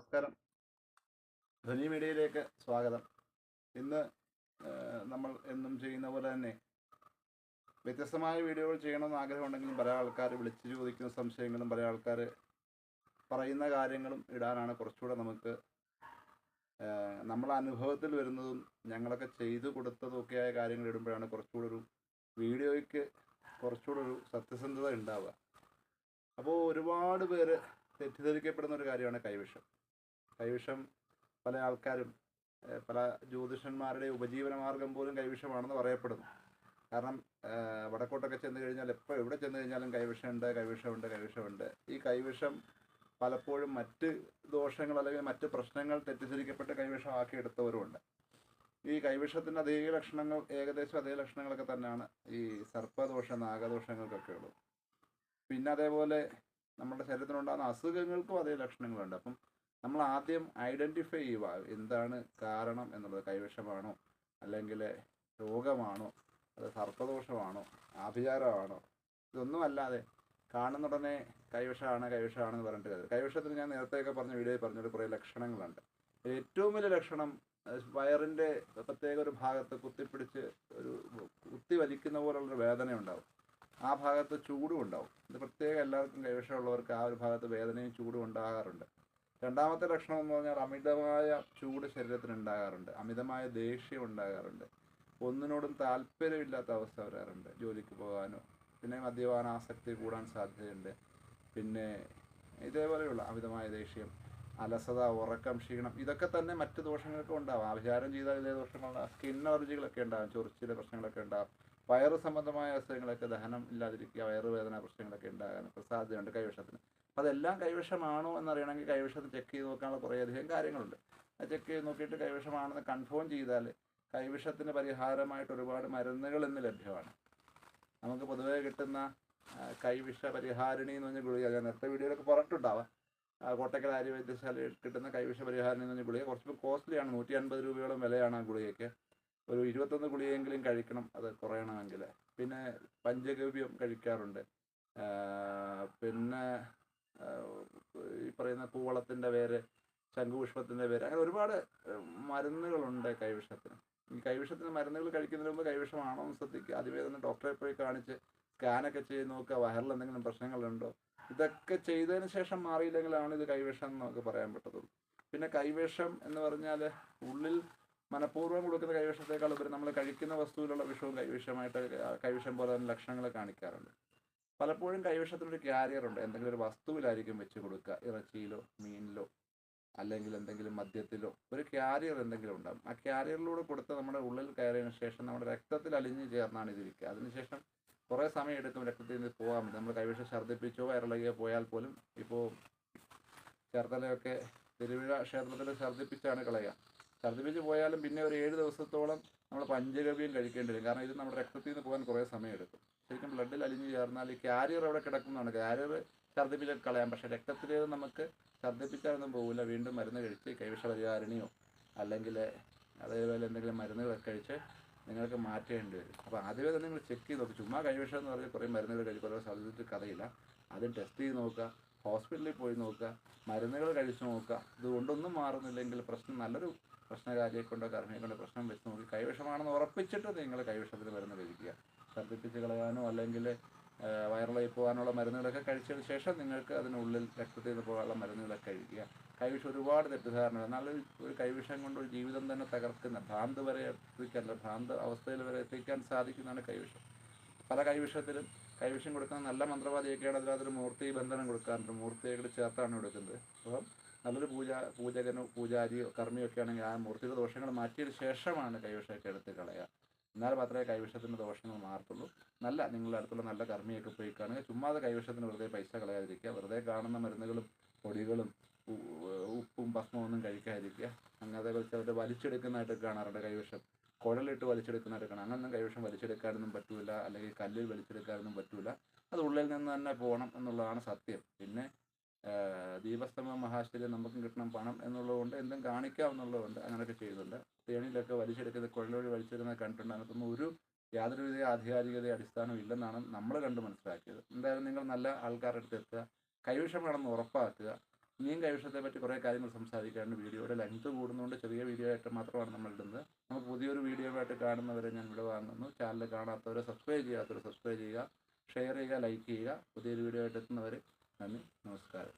നമസ്കാരം. ധ്വനി മീഡിയയിലേക്ക് സ്വാഗതം. ഇന്ന് നമ്മൾ എന്നും ചെയ്യുന്ന പോലെ തന്നെ വ്യത്യസ്തമായ വീഡിയോകൾ ചെയ്യണമെന്ന് ആഗ്രഹമുണ്ടെങ്കിലും പല ആൾക്കാർ വിളിച്ചു ചോദിക്കുന്ന സംശയങ്ങളും പല ആൾക്കാർ പറയുന്ന കാര്യങ്ങളും ഇടാനാണ് കുറച്ചുകൂടെ നമുക്ക് നമ്മളെ അനുഭവത്തിൽ വരുന്നതും ഞങ്ങളൊക്കെ ചെയ്തു കൊടുത്തതും ഒക്കെയായ കാര്യങ്ങൾ ഇടുമ്പോഴാണ് കുറച്ചുകൂടെ ഒരു വീഡിയോയ്ക്ക് കുറച്ചുകൂടെ ഒരു സത്യസന്ധത ഉണ്ടാവുക. അപ്പോൾ ഒരുപാട് പേര് തെറ്റിദ്ധരിക്കപ്പെടുന്ന ഒരു കാര്യമാണ് കൈവിഷം കൈവിഷം പല ആൾക്കാരും പല ജ്യോതിഷന്മാരുടെ ഉപജീവന മാർഗം പോലും കൈവിഷമാണെന്ന് പറയപ്പെടുന്നു. കാരണം വടക്കോട്ടൊക്കെ ചെന്ന് കഴിഞ്ഞാൽ എപ്പോൾ എവിടെ ചെന്ന് കഴിഞ്ഞാലും കൈവിഷമുണ്ട് കൈവിഷമുണ്ട് കൈവിഷമുണ്ട്. ഈ കൈവിഷം പലപ്പോഴും മറ്റ് ദോഷങ്ങൾ അല്ലെങ്കിൽ മറ്റ് പ്രശ്നങ്ങൾ തെറ്റിദ്ധരിക്കപ്പെട്ട് കൈവിഷമാക്കി എടുത്തവരുമുണ്ട്. ഈ കൈവിഷത്തിന്റെ അതേ ലക്ഷണങ്ങൾ ഏകദേശം അതേ ലക്ഷണങ്ങളൊക്കെ തന്നെയാണ് ഈ സർപ്പദോഷ നാഗദോഷങ്ങൾക്കൊക്കെ ഉള്ളത്. പിന്നെ അതേപോലെ നമ്മുടെ ശരീരത്തിനുണ്ടാകുന്ന അസുഖങ്ങൾക്കും അതേ ലക്ഷണങ്ങളുണ്ട്. അപ്പം നമ്മൾ ആദ്യം ഐഡന്റിഫൈ ചെയ്യുക എന്താണ് കാരണം എന്നുള്ളത്. കൈവിഷമാണോ അല്ലെങ്കിൽ രോഗമാണോ? അത് സർപ്പദോഷമാണോ? ആഭിചാരമാണോ? ഇതൊന്നും അല്ലാതെ കാണുന്ന ഉടനെ കൈവിഷമാണ് കൈവിഷമാണെന്ന് പറഞ്ഞിട്ട് കാര്യം ഞാൻ നേരത്തെയൊക്കെ പറഞ്ഞ വീഡിയോയിൽ പറഞ്ഞൊരു കുറേ ലക്ഷണങ്ങളുണ്ട്. ഏറ്റവും വലിയ ലക്ഷണം വയറിന്റെ പ്രത്യേക ഒരു ഭാഗത്ത് കുത്തിപ്പിടിച്ച് ഒരു കുത്തി വലിക്കുന്ന പോലുള്ളൊരു വേദന ഉണ്ടാവും. ആ ഭാഗത്ത് ചൂടും ഉണ്ടാവും. ഇത് പ്രത്യേകം എല്ലാവർക്കും കൈവിഷമുള്ളവർക്ക് ആ ഒരു ഭാഗത്ത് വേദനയും ചൂടും ഉണ്ടാകാറുണ്ട്. രണ്ടാമത്തെ ലക്ഷണം എന്ന് പറഞ്ഞാൽ അമിതമായ ചൂട് ശരീരത്തിന് ഉണ്ടാകാറുണ്ട് അമിതമായ ദേഷ്യം ഉണ്ടാകാറുണ്ട്. ഒന്നിനോടും താല്പര്യമില്ലാത്ത അവസ്ഥ വരാറുണ്ട് ജോലിക്ക് പോകാനോ. പിന്നെ മദ്യപാനാസക്തി കൂടാൻ സാധ്യതയുണ്ട്. പിന്നെ ഇതേപോലെയുള്ള അമിതമായ ദേഷ്യം അലസത ഉറക്കം ക്ഷീണം ഇതൊക്കെ തന്നെ മറ്റു ദോഷങ്ങൾക്കും ഉണ്ടാവും. ആഭിചാരം ചെയ്താൽ ഇതേ ദോഷങ്ങളുണ്ടാകും സ്കിൻ അലർജികളൊക്കെ ഉണ്ടാകും ചൊറിച്ചിലെ പ്രശ്നങ്ങളൊക്കെ ഉണ്ടാകും വയറു സംബന്ധമായ അസുഖങ്ങളൊക്കെ ദഹനം ഇല്ലാതിരിക്കുക വയറുവേദന പ്രശ്നങ്ങളൊക്കെ ഉണ്ടാകാനൊക്കെ സാധ്യതയുണ്ട് കൈവിഷത്തിന് അപ്പോൾ അതെല്ലാം കൈവിഷമാണോ എന്നറിയണമെങ്കിൽ കൈവശം ചെക്ക് ചെയ്ത് നോക്കാനുള്ള കുറേയധികം കാര്യങ്ങളുണ്ട്. അത് ചെക്ക് ചെയ്ത് നോക്കിയിട്ട് കൈവശമാണെന്ന് കൺഫേം ചെയ്താൽ കൈവിഷത്തിന് പരിഹാരമായിട്ട് ഒരുപാട് മരുന്നുകൾ ഇന്ന് ലഭ്യമാണ്. നമുക്ക് പൊതുവേ കിട്ടുന്ന കൈവിഷ പരിഹാരിണി എന്ന് പറഞ്ഞ ഗുളിക ഞാൻ നേരത്തെ വീഡിയോയിലൊക്കെ പറഞ്ഞിട്ടുണ്ടാവാം. ആ, കോട്ടക്കൽ ആര്യവൈദ്യശാലയിൽ കിട്ടുന്ന കൈവിഷ പരിഹാരിണി എന്ന് പറഞ്ഞ ഗുളിക കുറച്ച് കോസ്റ്റ്ലിയാണ് നൂറ്റി അൻപത് രൂപയോളം വിലയാണ് ആ ഗുളികയ്ക്ക്. ഒരു ഇരുപത്തൊന്ന് ഗുളികയെങ്കിലും കഴിക്കണം അത് കുറയണമെങ്കിൽ. പിന്നെ പഞ്ചഗവ്യം കഴിക്കാറുണ്ട്. പിന്നെ ആ, ഈ പറയുന്ന കൂവളത്തിന്റെ പേര് ശംഖുപുഷ്പത്തിന്റെ പേര് അങ്ങനെ ഒരുപാട് മരുന്നുകളുണ്ട് കൈവിഷത്തിന്. ഈ കൈവിഷത്തിന് മരുന്നുകൾ കഴിക്കുന്നതിന് മുമ്പ് കൈവിഷമാണോ എന്ന് ശ്രദ്ധിക്കുക. ആദ്യമേ തന്നെ ഡോക്ടറെ പോയി കാണിച്ച് സ്കാനൊക്കെ ചെയ്ത് നോക്കുക. വയറിൽ എന്തെങ്കിലും പ്രശ്നങ്ങളുണ്ടോ? ഇതൊക്കെ ചെയ്തതിന് ശേഷം മാറിയില്ലെങ്കിലാണ് ഇത് കൈവിഷം എന്ന് നമുക്ക് പറയാൻ പറ്റത്തുള്ളൂ. പിന്നെ കൈവിഷം എന്ന് പറഞ്ഞാൽ ഉള്ളിൽ മനഃപൂർവം കൊടുക്കുന്ന കൈവിഷത്തേക്കാൾ ഉപരി നമ്മൾ കഴിക്കുന്ന വസ്തുവിലുള്ള വിഷവും കൈവിഷമായിട്ട് കൈവിഷം പോലെ തന്നെ ലക്ഷണങ്ങൾ കാണിക്കാറുണ്ട്. പലപ്പോഴും കൈവശത്തിലൊരു കാരിയർ ഉണ്ട്. എന്തെങ്കിലും ഒരു വസ്തുവിലായിരിക്കും വെച്ച് കൊടുക്കുക. ഇറച്ചിയിലോ മീനിലോ അല്ലെങ്കിൽ എന്തെങ്കിലും മദ്യത്തിലോ ഒരു കാരിയർ എന്തെങ്കിലും ഉണ്ടാകും ആ കാരിയറിലൂടെ കൊടുത്ത് നമ്മുടെ ഉള്ളിൽ കയറിയതിനു ശേഷം നമ്മുടെ രക്തത്തിൽ അലിഞ്ഞു ചേർന്നാണ് ഇതിരിക്കുക അതിനുശേഷം കുറേ സമയം എടുക്കും രക്തത്തിൽ നിന്ന് പോകാൻ നമ്മൾ കൈവശം ഛർദ്ദിപ്പിച്ചോ വയറിളകിയോ പോയാൽ പോലും ഇപ്പോൾ ചേർത്തലയൊക്കെ തിരുവിഴ ക്ഷേത്രത്തിൽ ഛർദ്ദിപ്പിച്ചാണ് കളയുക. ഛർദ്ദിപ്പിച്ച് പോയാലും പിന്നെ ഒരു ഏഴ് ദിവസത്തോളം നമ്മൾ പഞ്ചഗവ്യം കഴിക്കേണ്ടി വരും. കാരണം ഇത് നമ്മുടെ രക്തത്തിൽ നിന്ന് പോകാൻ കുറേ സമയം എടുക്കും. ശരിക്കും ബ്ലഡിൽ അലിഞ്ഞു ചേർന്നാൽ കാരിയർ അവിടെ കിടക്കുന്നതാണ്. കാരിയർ ഛർദ്ദിപ്പിച്ച കളയാം. പക്ഷേ രക്തത്തിലേത് നമുക്ക് ഛർദ്ദിപ്പിച്ചാലൊന്നും പോകില്ല വീണ്ടും മരുന്ന് കഴിച്ച് കൈവിഷ പരിഹാരിണിയോ അല്ലെങ്കിൽ അതേപോലെ എന്തെങ്കിലും മരുന്നുകൾ കഴിച്ച് നിങ്ങൾക്ക് മാറ്റേണ്ടി വരും. അപ്പോൾ ആദ്യമേ തന്നെ നിങ്ങൾ ചെക്ക് ചെയ്ത് നോക്കുക ചുമ്മാ കൈവിഷം എന്ന് പറഞ്ഞാൽ കുറേ മരുന്നുകൾ കഴിച്ച് കുറേ സ്ഥലത്ത് കഥയില്ല. ആദ്യം ടെസ്റ്റ് ചെയ്ത് നോക്കുക. ഹോസ്പിറ്റലിൽ പോയി നോക്കുക. മരുന്നുകൾ കഴിച്ച് നോക്കുക. ഇതുകൊണ്ടൊന്നും മാറുന്നില്ലെങ്കിൽ പ്രശ്നം നല്ലൊരു പ്രശ്നകാരിയെ കൊണ്ടോ കൊണ്ടോ പ്രശ്നം വെച്ച് നോക്കി. കൈവിഷമാണെന്ന് ഉറപ്പിച്ചിട്ട് നിങ്ങൾ കൈവിഷത്തിന് മരുന്ന് കഴിക്കുക. ഛർദ്ദിപ്പിച്ച് കളയാനോ അല്ലെങ്കിൽ വയറിളകി പോകാനുള്ള മരുന്നുകളൊക്കെ കഴിച്ചതിന് ശേഷം നിങ്ങൾക്ക് അതിനുള്ളിൽ രക്തത്തിൽ നിന്ന് പോകാനുള്ള മരുന്നുകളൊക്കെ കഴിക്കുക. കൈവിഷം ഒരുപാട് തെറ്റിദ്ധാരണ നല്ലൊരു ഒരു കൈവിഷം കൊണ്ട് ഒരു ജീവിതം തന്നെ തകർക്കുന്ന ഭ്രാന്ത് വരെ എത്തിക്കാൻ ഭ്രാന്ത് അവസ്ഥയിൽ വരെ എത്തിക്കാൻ സാധിക്കുന്നതാണ് കൈവിഷം. പല കൈവിഷത്തിലും കൈവിഷം കൊടുക്കുന്ന നല്ല മന്ത്രവാദിയൊക്കെയാണ് അതിനകത്തൊരു മൂർത്തി ബന്ധനം കൊടുക്കാറുണ്ട്. മൂർത്തിയൊക്കെ ചേർത്താണ് കൊടുക്കുന്നത്. അപ്പം നല്ലൊരു പൂജ പൂജകനോ പൂജാരിയോ കർമ്മിയൊക്കെ ആണെങ്കിൽ ആ മൂർത്തിയുടെ ദോഷങ്ങൾ മാറ്റിയതിന് ശേഷമാണ് കൈവിഷമൊക്കെ എടുത്ത് കളയുക. എന്നാൽ മാത്രമേ കൈവശത്തിന് ദോഷങ്ങൾ മാറത്തുള്ളൂ. നല്ല നിങ്ങളുടെ അടുത്തുള്ള നല്ല കർമ്മിയൊക്കെ പോയി കാണുക. ചുമ്മാതെ കൈവശത്തിന് വെറുതെ പൈസ കളയാതിരിക്കുക. വെറുതെ കാണുന്ന മരുന്നുകളും പൊടികളും ഉപ്പും ഭസ്മവും ഒന്നും കഴിക്കാതിരിക്കുക. അങ്ങനെ അതേപോലെ ചിലർ വലിച്ചെടുക്കുന്നതായിട്ട് കാണാറുണ്ട് കൈവശം. കുഴലിട്ട് വലിച്ചെടുക്കുന്നതായിട്ട് കാണാം. അങ്ങനൊന്നും കൈവശം വലിച്ചെടുക്കാനൊന്നും പറ്റൂല. അല്ലെങ്കിൽ കല്ലിൽ വലിച്ചെടുക്കാനൊന്നും പറ്റൂല. അത് ഉള്ളിൽ നിന്ന് തന്നെ പോകണം എന്നുള്ളതാണ് സത്യം. പിന്നെ ദീപസ്തമ മഹാശ്ചര്യം നമുക്കും കിട്ടണം പണം എന്നുള്ളതുകൊണ്ട് എന്തും കാണിക്കാം എന്നുള്ളതുകൊണ്ട് അങ്ങനെയൊക്കെ ചെയ്യുന്നുണ്ട് തേണിയിലൊക്കെ വലിച്ചെടുക്കുന്ന കുഴലൊഴി വലിച്ചെടുക്കുന്ന കണ്ടിട്ടുണ്ട്. അതിനകത്തൊന്നും ഒരു യാതൊരുവിധ ആധികാരികത അടിസ്ഥാനം ഇല്ലെന്നാണ് നമ്മൾ കണ്ട് മനസ്സിലാക്കിയത്. എന്തായാലും നിങ്ങൾ നല്ല ആൾക്കാരുടെ അടുത്ത് എത്തുക കൈവിഷമാണെന്ന് ഉറപ്പാക്കുക. ഇനിയും കൈവിഷത്തെ പറ്റി കുറേ കാര്യങ്ങൾ സംസാരിക്കാണ്ട് വീഡിയോയുടെ ലെങ്ത് കൂടുന്നതുകൊണ്ട് ചെറിയ വീഡിയോ ആയിട്ട് മാത്രമാണ് നമ്മൾ ഇടുന്നത്. നമുക്ക് പുതിയൊരു വീഡിയോ ആയിട്ട് കാണുന്നവരെ ഞാൻ ഇവിടെ വാങ്ങുന്നു. ചാനൽ കാണാത്തവരെ സബ്സ്ക്രൈബ് ചെയ്യാത്തവരെ സബ്സ്ക്രൈബ് ചെയ്യുക ഷെയർ ചെയ്യുക ലൈക്ക് ചെയ്യുക. പുതിയൊരു വീഡിയോ ആയിട്ട് എത്തുന്നവരെ നന്ദി നമസ്കാരം